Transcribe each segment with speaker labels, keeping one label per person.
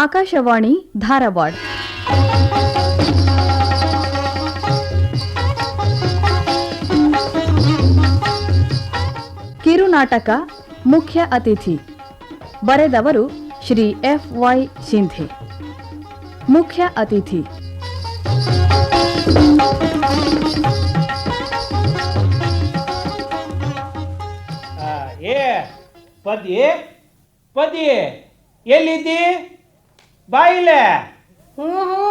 Speaker 1: ಆಕಾಶವಾಣಿ ಧಾರವಾಡ. ಕಿರುನಾಟಕ ಮುಖ್ಯ ಅತಿಥಿ. ಬರೆದವರು ಶ್ರೀ ಎಫ್ ವೈ ಸಿಂಧೆ. ಮುಖ್ಯ ಅತಿಥಿ.
Speaker 2: ಏ ಪದಿ ಪದಿ ಬಾಯಿಲೆ
Speaker 3: ಹ್ಞೂ ಹ್ಞೂ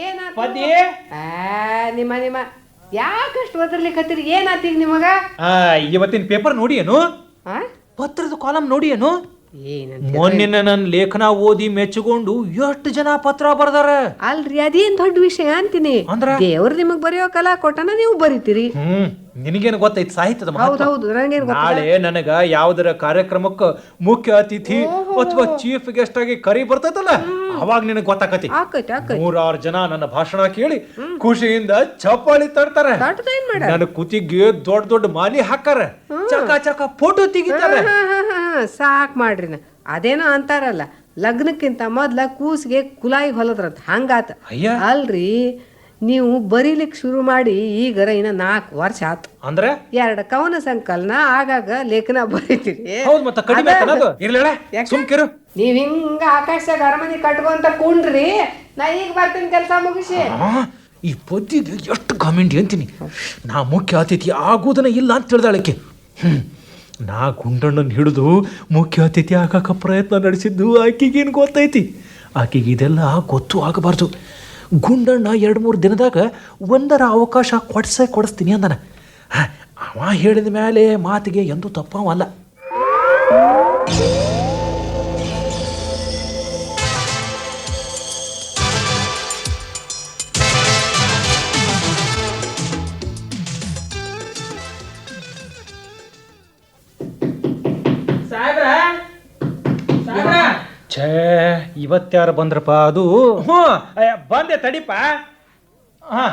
Speaker 3: ಏನಾತ ಆ ನಿಮ್ಮ ನಿಮ್ಮ ಯಾಕಷ್ಟು ಒದರ್ಲಿಕ್ಕತ್ತೀರಿ ಏನಾತೀಗ ನಿಮಗ?
Speaker 2: ಆ, ಇವತ್ತಿನ ಪೇಪರ್ ನೋಡಿ ಏನು
Speaker 3: ಆ?
Speaker 2: ಪತ್ರದ ಕಾಲಂ ನೋಡಿ ಏನು
Speaker 3: ಏನಂತ
Speaker 2: ಮೊನ್ನಿನ ನನ್ನ ಲೇಖನ ಓದಿ ಮೆಚ್ಚಿಕೊಂಡು ಎಷ್ಟು ಜನ ಪತ್ರ ಬರ್ದಾರ?
Speaker 3: ಅಲ್ರಿ ಅದೇನ್ ದೊಡ್ಡ ವಿಷಯ ಅಂತೀನಿ.
Speaker 2: ಅಂದ್ರ?
Speaker 3: ದೇವ್ರು ನಿಮಗ್ ಬರೆಯೋ ಕಲಾ ಕೊಟ್ಟನ ನೀವು ಬರಿತೀರಿ.
Speaker 2: ಹ್ಮ್ ನಿನಗೇನು ಗೊತ್ತೈತಿ ಸಾಹಿತ್ಯದ?
Speaker 3: ಹೌದು ಹೌದು ನನಗೇನ್ ಗೊತ್ತ
Speaker 2: ನಾಳೆ ನನಗ ಯಾವ್ದರ ಕಾರ್ಯಕ್ರಮಕ್ಕ ಮುಖ್ಯ ಅತಿಥಿ ಅಥವಾ ಚೀಫ್ ಗೆಸ್ಟ್ ಆಗಿ ಕರಿ ಬರ್ತೈತಲ್ಲ? ಅವಾಗ ನಿನಗ್ ಗೊತ್ತಾಕತಿ.
Speaker 3: ಆಕೈತಿ ಆಕೈತಿ.
Speaker 2: ನೂರಾರು ಜನ ನನ್ನ ಭಾಷಣ ಕೇಳಿ ಖುಷಿಯಿಂದ ಚಪ್ಪಾಳಿ ತರ್ತಾರೆ.
Speaker 3: ತಾಟದ ಏನ್ ಮಾಡ
Speaker 2: ನನ್ನ ಕುತಿಗೆ ದೊಡ್ಡ ದೊಡ್ಡ ಮಾಲಿ ಹಾಕಾರ ಚಕ ಚಕ ಫೋಟೋ ತೆಗಿತಾರೆ.
Speaker 3: ಸಾಕ್ ಮಾಡ್ರಿ. ಅದೇನೋ ಅಂತಾರಲ್ಲ ಲಗ್ನಕ್ಕಿಂತ ಮೊದ್ಲ ಕೂಸಿಗೆ ಕುಲಾಯಿ ಹೊಲದ್ರಂತ. ಹಂಗಾತ.
Speaker 2: ಅಯ್ಯ.
Speaker 3: ಅಲ್ರಿ ನೀವು ಬರೀಲಿಕ್ಕೆ ಶುರು ಮಾಡಿ ಈಗರ ಇನ್ನ ನಾಲ್ಕು ವರ್ಷ ಆತು.
Speaker 2: ಅಂದ್ರೆ?
Speaker 3: ಎರಡು ಕವನ ಸಂಕಲನ ಆಗಾಗ ಲೇಖನ ಬರೀತೀರಿ. ನೀವ್ ಹಿಂಗ ಆಕಾಶದಾಗ ಅರಮನೆ ಕಟ್ಕೊಂತ ಕುಂಡ್ರಿ ನಾ ಈಗ ಬರ್ತೀನಿ ಕೆಲಸ ಮುಗಿಸಿ.
Speaker 2: ಈ ಪದ್ಯದ ಎಷ್ಟು ಕಾಮೆಂಟ್ ಅಂತೀನಿ. ನಾ ಮುಖ್ಯ ಅತಿಥಿ ಆಗೋದನ್ನ ಇಲ್ಲ ಅಂತ ತಿಳಿದಾಳಕ್ಕೆ. ಹ್ಮ್. ನಾ ಗುಂಡಣ್ಣನ ಹಿಡಿದು ಮುಖ್ಯ ಅತಿಥಿ ಆಗಾಕ ಪ್ರಯತ್ನ ನಡೆಸಿದ್ದು ಆಕೆಗೇನು ಗೊತ್ತೈತಿ? ಆಕೆಗೆ ಇದೆಲ್ಲ ಗೊತ್ತು ಆಗಬಾರ್ದು. ಗುಂಡಣ್ಣ ಎರಡು ಮೂರು ದಿನದಾಗ ಒಂದರ ಅವಕಾಶ ಕೊಡ್ಸೇ ಕೊಡಿಸ್ತೀನಿ ಅಂದನ. ಅವ ಹೇಳಿದ ಮೇಲೆ ಮಾತಿಗೆ ಎಂದೂ ತಪ್ಪವಲ್ಲ. ಇವತ್ತ್ಯಾರು ಬಂದ್ರಪ್ಪ ಅದು ಹ್ಞೂ ಅಯ್ಯ, ಬಂದೆ ತಡಿಪ. ಹಾಂ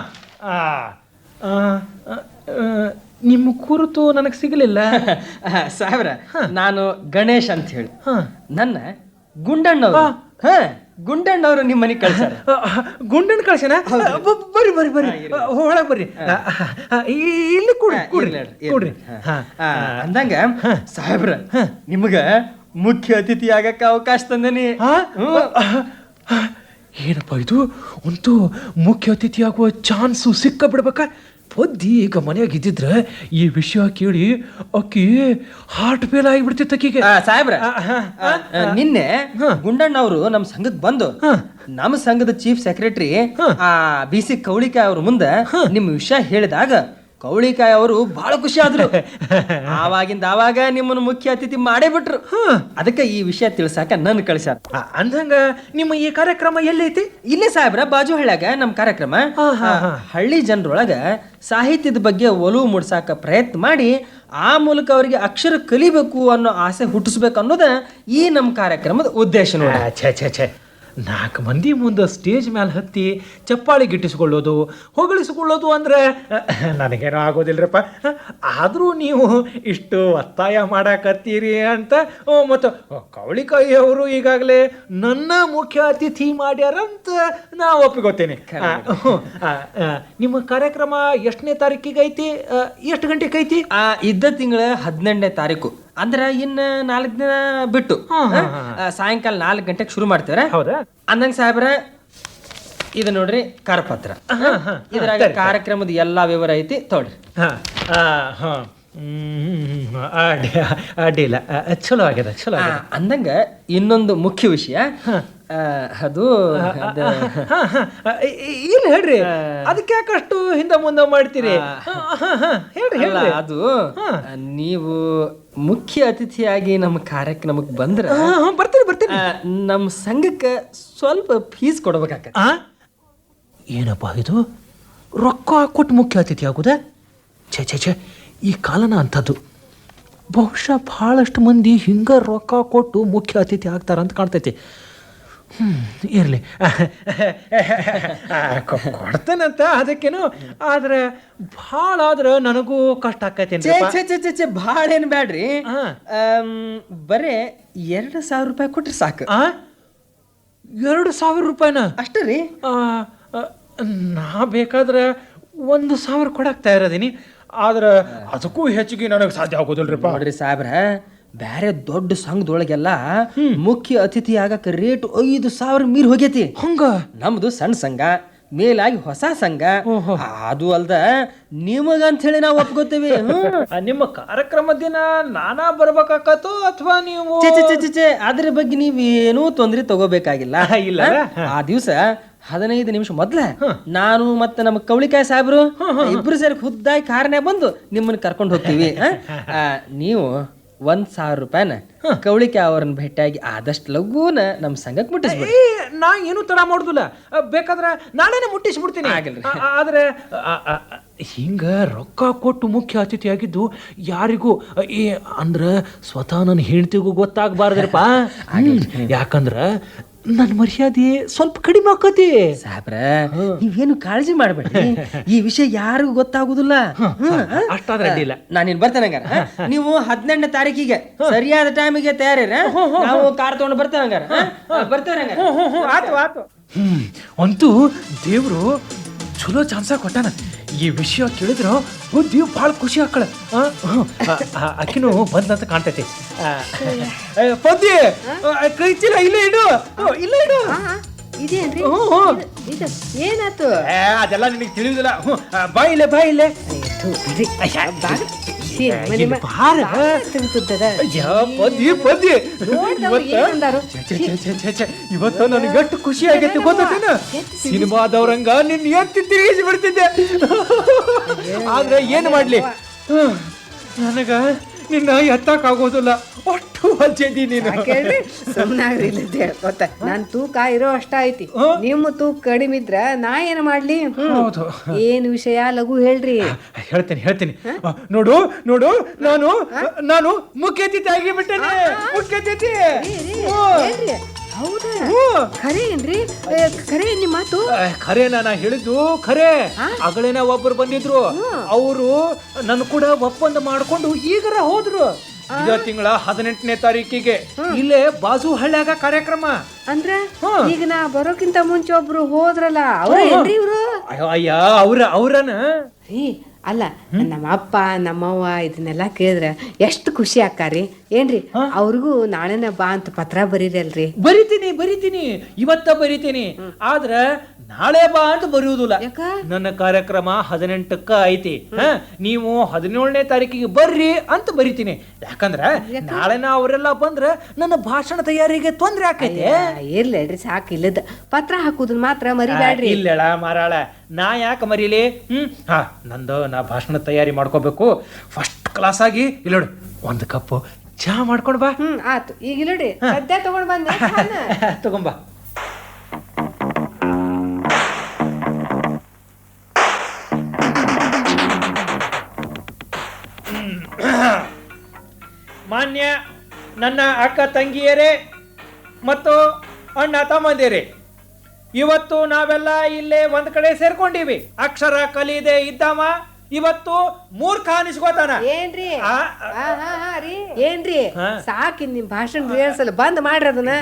Speaker 2: ನಿಮ್ಮ ಕುರಿತು ನನಗೆ ಸಿಗಲಿಲ್ಲ.
Speaker 4: ಸಾಹೇಬ್ರ ನಾನು ಗಣೇಶ್ ಅಂತ ಹೇಳಿ.
Speaker 2: ಹಾಂ.
Speaker 4: ನನ್ನ ಗುಂಡಣ್ಣವ್ರು. ಹ. ಗುಂಡಣ್ಣವ್ರು ನಿಮ್ಮ ಮನೆಗೆ ಕಳ್ಸಾರ
Speaker 2: ಗುಂಡನ್ ಕಳ್ಸನ ಬರ್ರಿ ಬರ್ರಿ ಬರ್ರಿ. ಒಳಗೆ ಬರ್ರಿ. ಆ, ಆ, ಈ- ಇಲ್ಲಿ ಕೂಡ್ರಿ. ಕೂಡ್ರಿ
Speaker 4: ಹ. ಅಂದಂಗ ಸಾಹೇಬ್ರ ನಿಮ್ಗ ಮುಖ್ಯ ಅತಿಥಿ ಆಗಕ್ಕೆ ಅವಕಾಶ ತಂದನಿ.
Speaker 2: ಏನಪ್ಪ ಇದು? ಅಂತೂ ಮುಖ್ಯ ಅತಿಥಿ ಆಗುವ ಚಾನ್ಸು ಸಿಕ್ಕ ಬಿಡ್ಬೇಕ ಬುದ್ಧಿ ಈಗ ಮನೆಯಾಗ ಇದ್ದಿದ್ರೆ ಈ ವಿಷಯ ಕೇಳಿ ಅಕ್ಕಿ ಹಾರ್ಟ್ ಫೇಲ್ ಆಗಿಬಿಡ್ತಿತ್ತು ಅಕ್ಕಿಗೆ.
Speaker 4: ಸಾಹೇಬ್ರ ನಿನ್ನೆ ಗುಂಡಣ್ಣ ಅವರು ನಮ್ಮ ಸಂಘಕ್ಕೆ ಬಂದು ನಮ್ಮ ಸಂಘದ ಚೀಫ್ ಸೆಕ್ರೆಟರಿ ಆ ಬಿ ಸಿ ಕೌಳಿಕ ಅವ್ರ ಮುಂದೆ ನಿಮ್ಮ ವಿಷಯ ಹೇಳಿದಾಗ ಕೌಳಿಕಾಯಿ ಅವರು ಬಹಳ ಖುಷಿ ಆದ್ರು. ಆವಾಗಿಂದ ಆವಾಗ ನಿಮ್ಮನ್ನು ಮುಖ್ಯ ಅತಿಥಿ ಮಾಡೇ ಬಿಟ್ರು. ಅದಕ್ಕೆ ಈ ವಿಷಯ ತಿಳ್ಸಾಕ ನನ್
Speaker 2: ಕಳಿಸ ಅಂದಂಗ ನಿಮ್ಮ ಈ ಕಾರ್ಯಕ್ರಮ ಎಲ್ಲೈತಿ?
Speaker 4: ಇಲ್ಲೇ ಸಾಹೇಬ್ರ ಬಾಜು ಹಳ್ಳ್ಯಾಗ ನಮ್ಮ ಕಾರ್ಯಕ್ರಮ. ಹಳ್ಳಿ ಜನರೊಳಗ ಸಾಹಿತ್ಯದ ಬಗ್ಗೆ ಒಲವು ಮೂಡ್ಸಾಕ ಪ್ರಯತ್ನ ಮಾಡಿ ಆ ಮೂಲಕ ಅವರಿಗೆ ಅಕ್ಷರ ಕಲಿಬೇಕು ಅನ್ನೋ ಆಸೆ ಹುಟ್ಟಿಸ್ಬೇಕು ಅನ್ನೋದ ಈ ನಮ್ಮ ಕಾರ್ಯಕ್ರಮದ ಉದ್ದೇಶ ನೋಡಿ.
Speaker 2: ನಾಲ್ಕು ಮಂದಿ ಮುಂದೆ ಸ್ಟೇಜ್ ಮೇಲೆ ಹತ್ತಿ ಚಪ್ಪಾಳಿ ಗಿಟ್ಟಿಸ್ಕೊಳ್ಳೋದು ಹೊಗಳಿಸ್ಕೊಳ್ಳೋದು ಅಂದ್ರೆ ನನಗೇನೋ ಆಗೋದಿಲ್ಲರಪ್ಪ ಆದರೂ ನೀವು ಇಷ್ಟು ಒತ್ತಾಯ ಮಾಡಾಕತ್ತೀರಿ ಅಂತ ಓ, ಮತ್ತು ಕವಳಿಕಾಯಿ ಅವರು ಈಗಾಗಲೇ ನನ್ನ ಮುಖ್ಯ ಅತಿಥಿ ಮಾಡ್ಯಾರಂತ ನಾ ಆ, ನಿಮ್ಮ ಕಾರ್ಯಕ್ರಮ ಎಷ್ಟನೇ ತಾರೀಕಿಗೆ ಐತಿ ಎಷ್ಟು ಗಂಟೆಗೆ ಐತಿ
Speaker 4: ಇದ್ದ ತಿಂಗಳ ಹದಿನೆಂಟನೇ ತಾರೀಕು. ಅಂದ್ರ ಇನ್ನ ನಾಲ್ಕು ದಿನ ಬಿಟ್ಟು ಆ, ಸಾಯಂಕಾಲ ನಾಲ್ಕು ಗಂಟೆಗೆ ಶುರು ಮಾಡ್ತೇವ್ರ.
Speaker 2: ಹೌದಾ?
Speaker 4: ಅಂದಂಗ ಸಾಹೇಬ್ರ ಇದು ನೋಡ್ರಿ ಕರಪತ್ರ. ಇದ್ರಾಗ ಕಾರ್ಯಕ್ರಮದ ಎಲ್ಲಾ ವಿವರ ಐತಿ ತೊಗೊಳ್ರಿ
Speaker 2: ಹಾಂ ಹಾಂ ಅಡ್ಡಿ ಅಡ್ಡಿಲ್ಲ ಆ, ಚಲೋ ಆಗ್ಯದ ಚಲೋ
Speaker 4: ಆ,
Speaker 2: ಆಗ್ಯದ
Speaker 4: ಅಂದಂಗ ಇನ್ನೊಂದು ಮುಖ್ಯ ವಿಷಯ ಆ, ಅದು
Speaker 2: ಇಲ್ಲ ಹೇಳ್ರಿ. ಅದಕ್ಕೆ ಯಾಕಷ್ಟು ಹಿಂದೆ ಮುಂದೆ ಮಾಡ್ತೀರಿ? ಹಾ, ಹಾ, ಹಾ. ಹೇಳ್ರಿ
Speaker 4: ಅಲ್ಲ,
Speaker 2: ಹೇಳ್ರಿ.
Speaker 4: ಅದು ನೀವು ಮುಖ್ಯ ಅತಿಥಿಯಾಗಿ ನಮ್ಮ ಕಾರ್ಯಕ್ರಮಕ್ಕೆ ಬಂದ್ರೆ
Speaker 2: ಬರ್ತೀರಿ ಬರ್ತೀರಿ. ಬರ್ತೀನಿ ಬರ್ತೀನಿ
Speaker 4: ನಮ್ಮ ಸಂಘಕ್ಕೆ ಸ್ವಲ್ಪ ಫೀಸ್ ಕೊಡ್ಬೇಕಾಗತ್ತೆ
Speaker 2: ಆ? ಏನಪ್ಪ ಇದು? ರೊಕ್ಕ ಕೊಟ್ಟು ಮುಖ್ಯ ಅತಿಥಿ ಆಗುದ? ಛೇ ಛೇ ಛೇ ಈ ಕಾಲನ ಅಂಥದ್ದು. ಬಹುಶಃ ಭಾಳಷ್ಟು ಮಂದಿ ಹಿಂಗ ರೊಕ್ಕ ಕೊಟ್ಟು ಮುಖ್ಯ ಅತಿಥಿ ಆಗ್ತಾರಂತ ಕಾಣ್ತೈತಿ. ಇರಲಿ. ಕೊಡ್ತೇನಂತ ಅದಕ್ಕೇನು? ಆದ್ರೆ ಭಾಳ ಆದ್ರೆ ನನಗೂ ಕಷ್ಟ ಆಕೈತಿ
Speaker 4: ಚೆ ಚೆ ಚೆ ಛೇ ಭಾಳ ಏನು ಬ್ಯಾಡ್ರಿ. ಬರೇ ಎರಡು ಸಾವಿರ ರೂಪಾಯಿ ಕೊಟ್ರೆ ಸಾಕು.
Speaker 2: ಆ? ಎರಡು ಸಾವಿರ ರೂಪಾಯಿನ?
Speaker 4: ಅಷ್ಟೇ ರೀ.
Speaker 2: ನಾ ಬೇಕಾದ್ರೆ ಒಂದು ಸಾವಿರ ಕೊಡಕ್ ತಯಾರದೀನಿ ಆದ್ರೆ ಅದಕ್ಕೂ ಹೆಚ್ಚಿಗೆ ನನಗೆ ಸಾಧ್ಯ ಆಗೋದಿಲ್ರಿಪ್ಪ.
Speaker 4: ನೋಡ್ರಿ ಸಾಹೇಬ್ರ ಬ್ಯಾರೆ ದೊಡ್ಡ ಸಂಘದೊಳಗೆಲ್ಲ ಮುಖ್ಯ ಅತಿಥಿ ಆಗಕ್ಕೆ ರೇಟ್ ಐದು ಸಾವಿರ ಮೀರ್ ಹೋಗೈತಿ.
Speaker 2: ಹಂಗ?
Speaker 4: ನಮ್ದು ಸಣ್ಣ ಸಂಘ ಮೇಲಾಗಿ ಹೊಸ ಸಂಘ. ಅದು ಅಲ್ದ ನಿಮಗಂತ ಹೇಳಿ ನಾವು ಒಪ್ಕೋತೀವಿ.
Speaker 2: ನಿಮ್ಮ ಕಾರ್ಯಕ್ರಮ ದಿನ ನಾನಾ ಬರ್ಬೇಕಾಕತ್ತು ಅಥವಾ ನೀವು?
Speaker 4: ಅದ್ರ ಬಗ್ಗೆ ನೀವೇನೂ ತೊಂದರೆ ತಗೋಬೇಕಾಗಿಲ್ಲ.
Speaker 2: ಇಲ್ಲ
Speaker 4: ಆ ದಿವಸ ಹದಿನೈದು ನಿಮಿಷ ಮೊದ್ಲ ನಾನು ಮತ್ತೆ ನಮ್ಮ ಕವಳಿಕಾಯಿ ಸಾಹೇಬ್ರು ಇಬ್ರು ಸೇರಿ ಖುದ್ದಾಗಿ ಕಾರ್ನ್ಯಾಗ ಬಂದು ನಿಮ್ಮನ್ನ ಕರ್ಕೊಂಡು ಹೋಗ್ತೀವಿ. ನೀವು ಒಂದ್ ಸಾವಿರ ರೂಪಾಯಿನ ಕವಳಿಕೆ ಅವ್ರನ್ನ ಭೇಟಿಯಾಗಿ ಆದಷ್ಟು ಲಘೂನ ನಮ್ಮ ಸಂಘಕ್ಕೆ ಮುಟ್ಟಿಸ್ಬಿಡಿ.
Speaker 2: ಏ, ನಾ ಏನು ತಡ ಮಾಡುದಿಲ್ಲ. ಬೇಕಾದ್ರೆ ನಾಳೆನೆ ಮುಟ್ಟಿಸ್ಬಿಡ್ತೀನಿ. ಆಗಿಲ್ಲ ಆ, ಆದ್ರೆ ಆ, ಆ, ಆ, ಹಿಂಗ ರೊಕ್ಕ ಕೊಟ್ಟು ಮುಖ್ಯ ಅತಿಥಿಯಾಗಿದ್ದು ಯಾರಿಗೂ ಏ ಅಂದ್ರ ಸ್ವತಃ ನನ್ನ ಹೆಂಡತಿಗೂ ಗೊತ್ತಾಗಬಾರ್ದ್ರಪ್ಪ. ಯಾಕಂದ್ರ ನನ್ನ ಮರ್ಯಾದೆ ಸ್ವಲ್ಪ ಕಡಿಮೆ ಆಕತಿ.
Speaker 4: ಸಾಬ್ರ ನೀವೇನು ಕಾಳಜಿ ಮಾಡ್ಬೇಡ್ರಿ. ಈ ವಿಷಯ ಯಾರಿಗೂ ಗೊತ್ತಾಗುದಿಲ್ಲ.
Speaker 2: ಅಷ್ಟಾದ್ರೆ ಅಡ್ಡಿಲ್ಲ
Speaker 4: ನಾನೇನು ಬರ್ತೇನೆ ಹಂಗಾರ. ಹಾ? ನೀವು ಹದಿನೆಂಟನೇ ತಾರೀಕಿಗೆ ಸರಿಯಾದ ಟೈಮಿಗೆ ತಯಾರಿರ ನಾವು ಕಾರ್ ತಗೊಂಡು ಬರ್ತೇವೆ ಹಂಗಾರ. ಹಾ? ಬರ್ತೇವೆ ಹಂಗಾರ.
Speaker 2: ಆತು ಆತು. ಹ್ಮ್ ಅಂತೂ ದೇವ್ರು ಚಲೋ ಚಾನ್ಸ ಕೊಟ್ಟಾನ. ಈ ವಿಷಯ ಕೇಳಿದ್ರ ಬುದ್ಧಿ ಭಾಳ ಖುಷಿ ಆಕಳ. ಅಕ್ಕಿನೂ ಬಂದಂತ ಕಾಣ್ತೈತಿ. ಪದ್ಯ ಕೈ ಚೀಲ ಇಲ್ಲೇ ಇಡು. ಇಲ್ಲ ಇಡು.
Speaker 3: ಇದೇನ್ರಿ. ಇದು- ಏನಾತು
Speaker 2: ಅದೆಲ್ಲ ನಿನಗೆ ತಿಳಿಯುದಿಲ್ಲ. ಹ್ಞೂ, ಬಾಯಿಲೆ ಬಾ ಇಲ್ಲೇ ಬಾ ಇಲ್ಲೇ
Speaker 3: ಛೆ,
Speaker 2: ಛೆ. ಇವತ್ತು ನನಗೆ ಎಷ್ಟು ಖುಷಿ ಆಗೈತಿ ಗೊತ್ತೇನ ಸಿನಿಮಾದವ್ರಂಗ ನಿನ್ ಎತ್ತಿ ತಿರುಗಿಸಿ ಬಿಡ್ತಿದ್ದೆ. ಆದ್ರೆ ಏನು ಮಾಡ್ಲಿ. ನನಗ ನಿನ್ನ ಎತ್ತಕ್ ಆಗೋದಿಲ್ಲ ಅಷ್ಟು ವಜ್ಜೆದಿ ನೀನು.
Speaker 3: ಕೇಳಿ ಇಲ್ಲದೆ ಗೊತ್ತ? ನನ್ ತೂಕ ಇರೋ ಅಷ್ಟ ಐತಿ ನಿಮ್ಮ ತೂಕ ಕಡಿಮೆ ಇದ್ರ ನಾ ಏನ್ ಮಾಡ್ಲಿ?
Speaker 2: ಹೌದು.
Speaker 3: ಏನ್ ವಿಷಯ? ಲಘು ಹೇಳ್ರಿ.
Speaker 2: ಹೇಳ್ತೇನೆ ಹೇಳ್ತೀನಿ. ನೋಡು ನೋಡು ನಾನು ನಾನು ಮುಖ್ಯ ಅತಿಥಿ ಆಗಿಬಿಟ್ಟೇನೆ ಮುಖ್ಯ ಅತಿಥಿ.
Speaker 3: ಏನ್ರಿ ಹೌದಾ. ಖರೆ ಏನ್ರಿ? ಖರೆ ಏನ್ ಮಾತು?
Speaker 2: ಆ, ಖರೆ ನಾ ಹೇಳಿದ್ದು ಖರೆ. ಅಗಳೇನ ಒಬ್ಬರು ಬಂದಿದ್ರು. ಅವರು ನನ್ನ ಕೂಡ ಒಪ್ಪಂದ ಮಾಡ್ಕೊಂಡು ಈಗರ ಹೋದ್ರು. ಇದ ತಿಂಗಳ ಹದಿನೆಂಟನೇ ತಾರೀಕಿಗೆ. ಇಲ್ಲೇ ಬಾಜು ಹಳ್ಳ್ಯಾಗ ಕಾರ್ಯಕ್ರಮ.
Speaker 3: ಅಂದ್ರ? ಈಗ ನಾ ಬರೋಕ್ಕಿಂತ ಮುಂಚೆ ಒಬ್ರು ಹೋದ್ರಲ್ಲ ಅವ್ರ ಏನ್ರಿ ಇವ್ರು?
Speaker 2: ಅಯ್ಯೋ ಅಯ್ಯ ಅವ್ರ ಅವ್ರನ?
Speaker 3: ರೀ ಅಲ್ಲ ನಮ್ಮ ಅಪ್ಪ ನಮ್ಮವ್ವ ಇದನ್ನೆಲ್ಲ ಕೇಳಿದ್ರ ಎಷ್ಟು ಖುಷಿ ಆಕ್ಕಾರಿ ಏನ್ರಿ? ಅವ್ರಿಗೂ ನಾಳೆನ ಬಾ ಅಂತ ಪತ್ರ ಬರೀರಲ್ರಿ.
Speaker 2: ಬರಿತೀನಿ ಬರಿತೀನಿ. ಇವತ್ತ ಬರಿತೀನಿ. ಆದ್ರ ನಾಳೆ ಬಾ ಅಂತ ಬರೆಯುವುದಿಲ್ಲ.
Speaker 3: ಯಾಕ?
Speaker 2: ನನ್ನ ಕಾರ್ಯಕ್ರಮ ಹದಿನೆಂಟಕ್ಕ ಐತಿ. ಹ? ನೀವು ಹದಿನೇಳನೇ ತಾರೀಕಿಗೆ ಬರ್ರಿ ಅಂತ ಬರಿತೀನಿ. ಯಾಕಂದ್ರ ನಾಳೆನ ಅವರೆಲ್ಲ ಬಂದ್ರ ನನ್ನ ಭಾಷಣ ತಯಾರಿಗೆ ತೊಂದ್ರೆ ಆಕೈತೆ.
Speaker 3: ಇರ್ಲಿ ಸಾಕ ಇಲ್ಲದ. ಪತ್ರ ಹಾಕುದನ್ ಮಾತ್ರ ಮರಿಬೇಡ್ರಿ
Speaker 2: ಇಲ್ಲ ಮಾರಾಳ. ನಾ ಯಾಕೆ ಮರೀಲಿ? ಹ್ಮ್? ಹಾ ನಂದು ನಾ ಭಾಷಣ ತಯಾರಿ ಮಾಡ್ಕೋಬೇಕು. ಫಸ್ಟ್ ಕ್ಲಾಸ್ ಆಗಿ ಇಲ್ಲೋಡು ಒಂದು ಕಪ್ಪು ಚಹಾ ಮಾಡ್ಕೊಂಡು ಬಾ.
Speaker 3: ಹ್ಮ್ ಆತು. ಈಗ ಇಲ್ಲಡಿ ಸದ್ಯ ತಗೊಂಡ್ ಬಂದೆ.
Speaker 2: ತಗೊಂಬಾ ನನ್ನ ಅಕ್ಕ ತಂಗಿಯರೇ ಮತ್ತು ಅಣ್ಣ ತಮ್ಮಂದಿರೇ ಇವತ್ತು ನಾವೆಲ್ಲ ಇಲ್ಲೇ ಒಂದ್ ಕಡೆ ಸೇರ್ಕೊಂಡಿವಿ. ಅಕ್ಷರ ಕಲಿದೆ ಇದ್ದಾಮ ಇವತ್ತು ಮೂರ್ಖ ಅನಿಸ್ಕೋತಾನ
Speaker 3: ಏನ್ರಿ?
Speaker 2: ಆ,
Speaker 3: ಆ, ಹಾ, ಹಾ, ರೀ. ಏನ್ರಿ? ಸಾಕಿ ನಿಮ್ ಭಾಷಣ ರಿಹರ್ಸಲ್ ಬಂದ್ ಮಾಡ್ರಿ ಅದನ್ನ.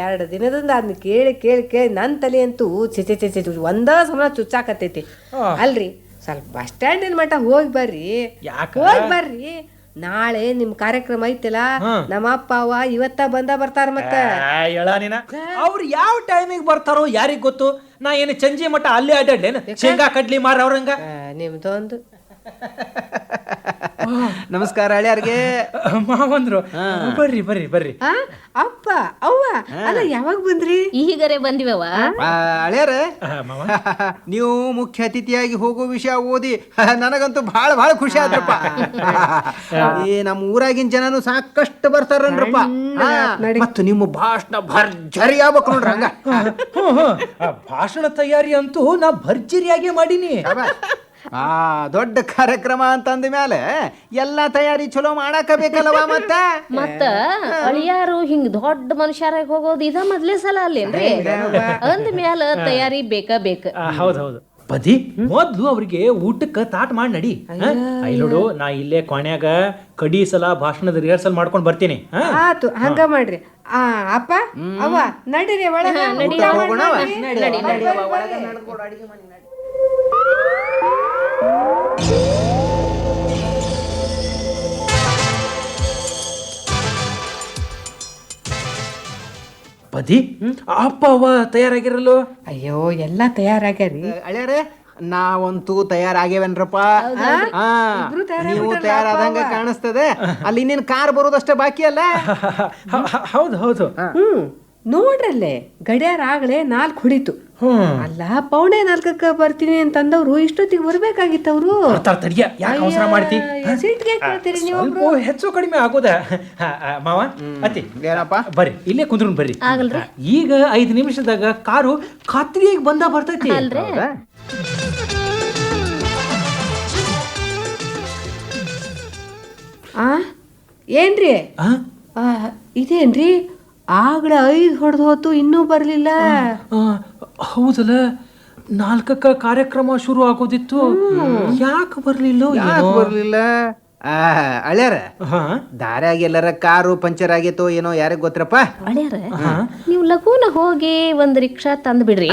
Speaker 3: ಎರಡು ದಿನದಿಂದ ಅದನ್ನ ಕೇಳಿ ಕೇಳಿ ಕೇಳಿ ನನ್ ತಲೆ ಅಂತೂ ಚಿಚೆ ಚಿಚೆ ಚು ಒಂದ ಸಮಯ ಚುಚ್ಚಾಕತ್ತೈತಿ. ಅಲ್ರಿ ಸ್ವಲ್ಪ ಬಸ್ ಸ್ಟ್ಯಾಂಡಿನ ಮಟ್ಟ ಹೋಗಿ ಬರ್ರಿ.
Speaker 2: ಯಾಕ?
Speaker 3: ಹೋಗಿ ಬರ್ರಿ. ನಾಳೆ ನಿಮ್ ಕಾರ್ಯಕ್ರಮ ಐತಿಲ್ಲ ನಮ್ಮ ಅಪ್ಪ ಅವ್ವ ಇವತ್ತ ಬಂದ ಬರ್ತಾರ ಮತ್ತ.
Speaker 2: ಹೇಳ ನೀನ. ಅವ್ರು ಯಾವ ಟೈಮಿಗೆ ಬರ್ತಾರೋ ಯಾರಿಗ್ ಗೊತ್ತು? ನಾ ಏನು ಚಂಜಿ ಮಠ ಅಲ್ಲಿ ಅಡ್ಡಾಡ್ಲೇನ ಶೇಂಗಾ ಕಡ್ಲಿ ಮಾರ ಅವ್ರಂಗ
Speaker 3: ನಿಮ್ದೊಂದು.
Speaker 5: ನಮಸ್ಕಾರ ಹಳ್ಯಾರ್ಗೆ.
Speaker 2: ಮಾವಂದ್ರು. ಬರ್ರಿ ಬರ್ರಿ ಬರ್ರಿ.
Speaker 3: ಆ ಅಲ್ಲ ಯಾವಾಗ ಬಂದ್ರಿ?
Speaker 6: ಈಗರೆ ಬಂದಿವವ.
Speaker 2: ಅಳ್ಯಾರ
Speaker 5: ನೀವು ಮುಖ್ಯ ಅತಿಥಿಯಾಗಿ ಹೋಗೋ ವಿಷಯ ಓದಿ ನನಗಂತೂ ಬಹಳ ಬಹಳ ಖುಷಿ ಆದ್ರಪ್ಪ. ಈ ನಮ್ಮ ಊರಾಗಿನ ಜನನು ಸಾಕಷ್ಟು ಬರ್ತಾರನ್ರಪ್ಪ. ಮತ್ತು ನಿಮ್ಮ ಭಾಷಣ ಭರ್ಜರಿ ಆಗ್ಬೇಕು ನೋಡ್ರಿ ಹಂಗ.
Speaker 2: ಭಾಷಣ ತಯಾರಿ ಅಂತೂ ನಾ ಭರ್ಜರಿಯಾಗಿ ಮಾಡೀನಿ.
Speaker 5: ಆ ದೊಡ್ಡ ಕಾರ್ಯಕ್ರಮ ಅಂತಂದ ಮೇಲೆ ಎಲ್ಲಾ ತಯಾರಿ ಚಲೋ ಮಾಡಾಕ ಬೇಕಲ್ವಾ ಮತ್ತ
Speaker 6: ಮತ್ತ ಅಳಿಯಾರು ಹಿಂಗ್ ದೊಡ್ಡ ಮನುಷ್ಯರಾಗ ಹೋಗೋದು ಇದ ಮೊದ್ಲೇ ಸಲ ಅಲ್ಲೇನ್ರಿ ಅಂದ ಮ್ಯಾಲ ತಯಾರಿ ಬೇಕ ಬೇಕ
Speaker 2: ಹೌದೌದು ಹೌದ್ ಹೌದು ಪದಿ ಮೊದ್ಲು ಅವ್ರಿಗೆ ಊಟಕ್ಕೆ ತಾಟ್ ಮಾಡಿ ನಡಿ ನೋಡು ನಾ ಇಲ್ಲೇ ಕೊನೆಯಾಗ ಕಡಿ ಸಲ ಭಾಷಣದ ರಿಹರ್ಸಲ್ ಮಾಡ್ಕೊಂಡು ಬರ್ತೀನಿ ಹಾ?
Speaker 3: ಆತು ಹಂಗ ಮಾಡ್ರಿ ಆ ಅಪ್ಪ ಅವ್ವ ನಡೀರಿ ಒಳಗ ಊಟ
Speaker 5: ನಡಿ
Speaker 3: ಮಾಡ್ರಿ.
Speaker 2: ಪದಿ ಅಪ್ಪ ಅವ್ವ ತಯಾರಾಗಿರಲು?
Speaker 3: ಅಯ್ಯೋ ಎಲ್ಲಾ ತಯಾರಾಗ್ಯಾರಿ.
Speaker 5: ಅಳ್ಯಾರೇ ನಾವಂತೂ ತಯಾರಾಗ್ಯವೇನ್ರಪ್ಪ? ಹಾ ನೀವು ತಯಾರಾದಂಗ ಕಾಣಿಸ್ತದೆ. ಅಲ್ಲಿ ಇನ್ನೇನು ಕಾರ್ ಬರೋದಷ್ಟೇ ಬಾಕಿ ಅಲ್ಲ?
Speaker 2: ಹೌದು ಹೌದು.
Speaker 3: ಹ್ಮ್. ನೋಡ್ರಲ್ಲೇ ಗಡಿಯಾರ ಆಗಲೇ ನಾಲ್ಕು ಹೊಡಿತು. ಅಲ್ಲ ಪೌಣೆ ನಾಲ್ಕಕ್ಕೆ ಬರ್ತೀನಿ ಅಂತಂದವ್ರು ಇಷ್ಟೊತ್ತಿಗೆ
Speaker 2: ಬರ್ಬೇಕಾಗಿತ್ತವ್ರು. ಯಾಕೆ ಅವಸರ ಮಾಡ್ತಿ?
Speaker 3: ಸೀಟ್ಗೆ ಕೇಳ್ತೀರಿ ನೀವು
Speaker 2: ಹೆಚ್ಚು ಕಡಿಮೆ ಆಗೋದ. ಮಾವ ಅತ್ತಿ
Speaker 5: ಏನಪ್ಪ
Speaker 2: ಬರ್ರಿ ಇಲ್ಲೇ ಕುಂದ್ರು ಬರ್ರಿ. ಈಗ ಐದು ನಿಮಿಷದಾಗ ಕಾರು ಖಾತ್ರಿಯಾಗಿ ಬಂದ ಬರ್ತೈತಿ.
Speaker 3: ಆ ಏನ್ರಿ? ಇದೇನ್ರಿ? ಆಗ್ಲೇ ಐದು ಹೊಡೆದು ಹೊತ್ತು ಇನ್ನೂ ಬರಲಿಲ್ಲ.
Speaker 2: ಹೌದಲ್ಲ ನಾಲ್ಕಕ್ಕ ಕಾರ್ಯಕ್ರಮ ಶುರು ಆಗೋದಿತ್ತು. ಯಾಕೆ ಬರ್ಲಿಲ್ಲ
Speaker 5: ಯಾಕೆ ಬರಲಿಲ್ಲ? ಆ ಅಳ್ಯಾರ
Speaker 2: ಹಾ?
Speaker 5: ದಾರ್ಯಾಗ ಎಲ್ಲರ ಕಾರು ಪಂಚರ್ ಆಗೇತೋ ಏನೋ ಯಾರಿಗ್ ಗೊತ್ತರಪ್ಪ?
Speaker 6: ಅಳ್ಯಾರ ನೀವು ಲಘುನ ಹೋಗಿ ಒಂದ್ ರಿಕ್ಷಾ ತಂದ್ ಬಿಡ್ರಿ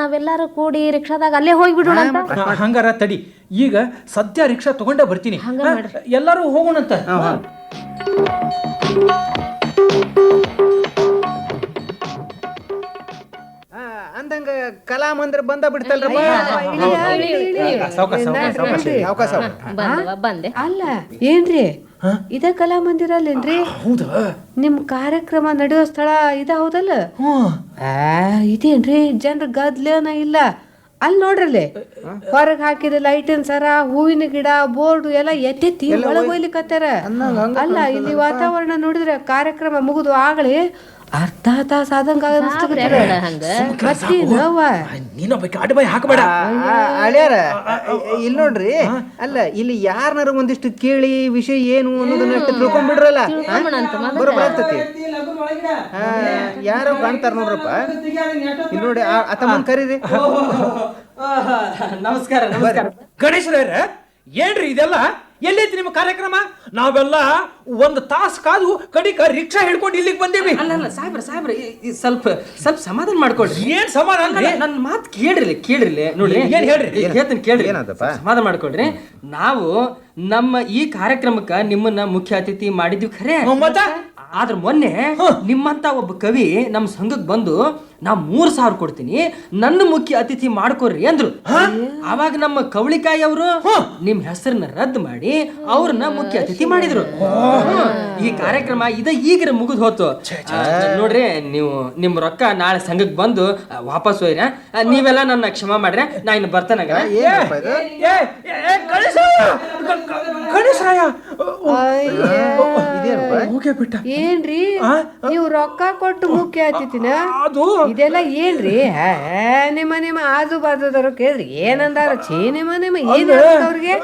Speaker 6: ನಾವೆಲ್ಲಾರು ಕೂಡಿ ರಿಕ್ಷಾದಾಗ ಅಲ್ಲೇ ಹೋಗಿ ಬಿಡೋಣ ಅಂತ.
Speaker 2: ಹಂಗಾರ ತಡಿ ಈಗ ಸದ್ಯ ರಿಕ್ಷಾ ತಗೊಂಡೇ ಬರ್ತೀನಿ. ಎಲ್ಲಾರು ಎಲ್ಲರೂ ಹೋಗೋಣಂತ.
Speaker 5: ಅಂದಂಗ ಕಲಾಮಂದ್ರ ಬಂದ ಬಿಡ್ತಲ್ರಪ್ಪ
Speaker 2: ಸಾವ್ಕಾಸ್, ಸಾವ್ಕಾಸ್, ಸಾವ್ಕಾಸ್.
Speaker 5: ಅವಕಾಶ
Speaker 6: ಬಂದವ ಬಂದೆ.
Speaker 3: ಅಲ್ಲ ಏನ್ರಿ? ಇದ ಕಲಾಮಂದಿರ ಅಲ್ಲೇನ್ರಿ
Speaker 2: ಹೌದಾ?
Speaker 3: ನಿಮ್ ಕಾರ್ಯಕ್ರಮ ನಡೆಯೋ ಸ್ಥಳ ಇದ ಹೌದಲ್ಲ? ಇದೇನ್ರಿ? ಜನರ ಗದ್ಲೇನ ಇಲ್ಲ. ಅಲ್ಲಿ ನೋಡ್ರಲ್ಲಿ ಹೊರಗ್ ಹಾಕಿದ ಲೈಟಿನ ಸರ ಹೂವಿನ ಗಿಡ ಬೋರ್ಡ್ ಎಲ್ಲ ಎತ್ತೆತ್ತಿ ಒಳಗ್ ಹೋಗ್ಲಿಕ್ಕೆ ಅಲ್ಲ ಇಲ್ಲಿ ವಾತಾವರಣ ನೋಡಿದ್ರೆ ಕಾರ್ಯಕ್ರಮ ಮುಗಿದು ಆಗಲಿ ಅರ್ಧ ತಾಸ ಆದಂಗ ಮತ್ತೇನವ್ವ
Speaker 2: ನೀನೊಬ್ಬಕ್ಕೆ ಅಡ್ಬಾಯಿ ಹಾಕಬೇಡ.
Speaker 5: ಅಳ್ಯಾರ ಇಲ್ಲಿ ನೋಡ್ರಿ ಅಲ್ಲ ಇಲ್ಲಿ ಯಾರನಾರ ಒಂದಿಷ್ಟು ಕೇಳಿ ವಿಷಯ ಏನು ಅನ್ನೋದನ್ನ ತಿಳ್ಕೊಂಡ್ಬಿಡ್ರಲ್ಲ ಬರೋಬ್ಬರ ಆಗ್ತತಿ. ಯಾರೋ ಕಾಣ್ತಾರ ನೋಡ್ರಪ್ಪ. ಇಲ್ಲಿ ನೋಡಿ ಆ- ಆ ತಮ್ಮನ್ ಕರೀರಿ.
Speaker 4: ನಮಸ್ಕಾರ ನಮಸ್ಕಾರ.
Speaker 2: ಗಣೇಶರೇ ಏನ್ರಿ ಇದೆಲ್ಲ? ಎಲ್ಲೈತಿ ನಿಮ್ಮ ಕಾರ್ಯಕ್ರಮ? ನಾವೆಲ್ಲ ಒಂದು ತಾಸು ಕಾದು ಕಡಿಕ ರಿಕ್ಷಾ ಹಿಡ್ಕೊಂಡು ಇಲ್ಲಿಗೆ ಬಂದೇವಿ.
Speaker 4: ಅಲ್ಲ ಅಲ್ಲ ಸಾಹೇಬ್ರ ಸಾಹೇಬ್ರ ಸ್ವಲ್ಪ ಸ್ವಲ್ಪ ಸಮಾಧಾನ ಮಾಡ್ಕೊಳ್ರಿ.
Speaker 2: ಏನ್ ಸಮಾಧಾನ?
Speaker 4: ನನ್ನ ಮಾತು ಕೇಳ್ರಿ ಕೇಳ್ರಿ ನೋಡ್ರಿ
Speaker 2: ಏನ್ ಹೇಳ್ರಿ?
Speaker 4: ಹೇಳ್ತೀನಿ ಕೇಳ್ರಿ.
Speaker 5: ಏನಾದಪ್ಪ?
Speaker 4: ಸಮಾಧಾನ ಮಾಡ್ಕೊಳ್ರಿ. ನಾವು ನಮ್ಮ ಈ ಕಾರ್ಯಕ್ರಮಕ್ಕ ನಿಮ್ಮನ್ನ ಮುಖ್ಯ ಅತಿಥಿ ಮಾಡಿದ್ವಿ ಖರೆ?
Speaker 2: ಆದ್ರೆ
Speaker 4: ಆದ್ರ ಮೊನ್ನೆ ನಿಮ್ಮಂತ ಒಬ್ಬ ಕವಿ ನಮ್ಮ ಸಂಘಕ್ಕೆ ಬಂದು ನಾ ಮೂರ್ ಸಾವಿರ ಕೊಡ್ತೀನಿ ನನ್ನ ಮುಖ್ಯ ಅತಿಥಿ ಮಾಡ್ಕೊಡ್ರಿ ಅಂದ್ರು ಅವಾಗ ನಮ್ಮ ಕವಳಿಕಾಯಿ ಅವರು ನಿಮ್ ಹೆಸರನ್ನ ರದ್ದು ಮಾಡಿ ಅವ್ರನ್ನ ಮುಖ್ಯ ಅತಿಥಿ ಮಾಡಿದ್ರು. ಈ ಕಾರ್ಯಕ್ರಮ ಇದ ಈಗ ಮುಗಿದ್ ಹೋತು ನೋಡ್ರಿ ನೀವು ನಿಮ್ ರೊಕ್ಕ ನಾಳೆ ಸಂಘಕ್ಕೆ ಬಂದು ವಾಪಸ್ ಹೋಯ್ರ ನೀವೆಲ್ಲ ನನ್ನ ಕ್ಷಮಾ ಮಾಡ್ರೆ ನಾ ಇನ್ನು ಬರ್ತಾನಾಗ
Speaker 3: ಏನ್ರಿ ನೀವು ರೊಕ್ಕ ಕೊಟ್ಟು ಮುಖ್ಯ ಅತಿಥಿನ
Speaker 2: ಅದು
Speaker 3: ಇದೆಲ್ಲ ಏನ್ರಿ ನಿಮ್ಮ ನಿಮ್ಮ ಆಜು ಬಾಜುದವ್ರು ಕೇಳ್ರಿ. ಏನಂದಾರ ಛೀ ನಿಮ್ಮ ನಿಮ್ಮ ಏನ್ ಅವ್ರಿಗೆ?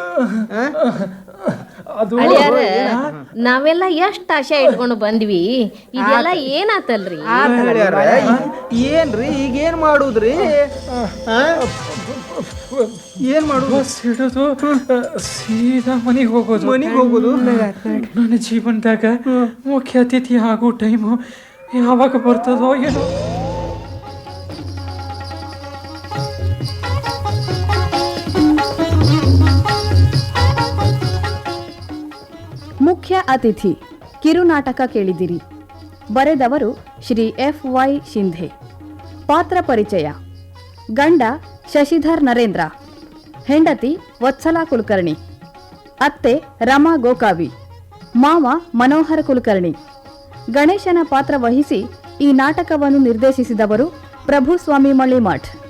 Speaker 6: ಅಳಿಯಾರ ನಾವೆಲ್ಲ ಎಷ್ಟ್ ಆಶೆ ಇಟ್ಕೊಂಡು ಬಂದ್ವಿ. ಇದೆಲ್ಲ ಏನಾತಲ್ರಿ?
Speaker 5: ಏನ್ರಿ? ಈಗ ಏನ್ ಮಾಡುದ್ರಿ? ಏನ್ ಮಾಡುದು?
Speaker 2: ಬಸ್ ಹಿಡಿದು ಸೀದಾ ಮನೆಗೆ ಹೋಗೋದು.
Speaker 5: ಮನೆಗೆ ಹೋಗೋದು?
Speaker 2: ನನ್ನ ಜೀವನದಾಗ ಮುಖ್ಯ ಅತಿಥಿ ಆಗೋ ಟೈಮು ಯಾವಾಗ ಬರ್ತದೋ ಏನೋ.
Speaker 1: ಅತಿಥಿ, ಕಿರುನಾಟಕ ಕೇಳಿದಿರಿ. ಬರೆದವರು ಶ್ರೀ ಎಫ್ ವೈ ಶಿಂಧೆ. ಪಾತ್ರ ಪರಿಚಯ, ಗಂಡ ಶಶಿಧರ್ ನರೇಂದ್ರ. ಹೆಂಡತಿ ವತ್ಸಲ ಕುಲಕರ್ಣಿ. ಅತ್ತೆ ರಮಾ ಗೋಕಾವಿ. ಮಾವ ಮನೋಹರ ಕುಲಕರ್ಣಿ. ಗಣೇಶನ ಪಾತ್ರ ವಹಿಸಿ ಈ ನಾಟಕವನ್ನು ನಿರ್ದೇಶಿಸಿದವರು ಪ್ರಭುಸ್ವಾಮಿ ಮಳಿಮಠ್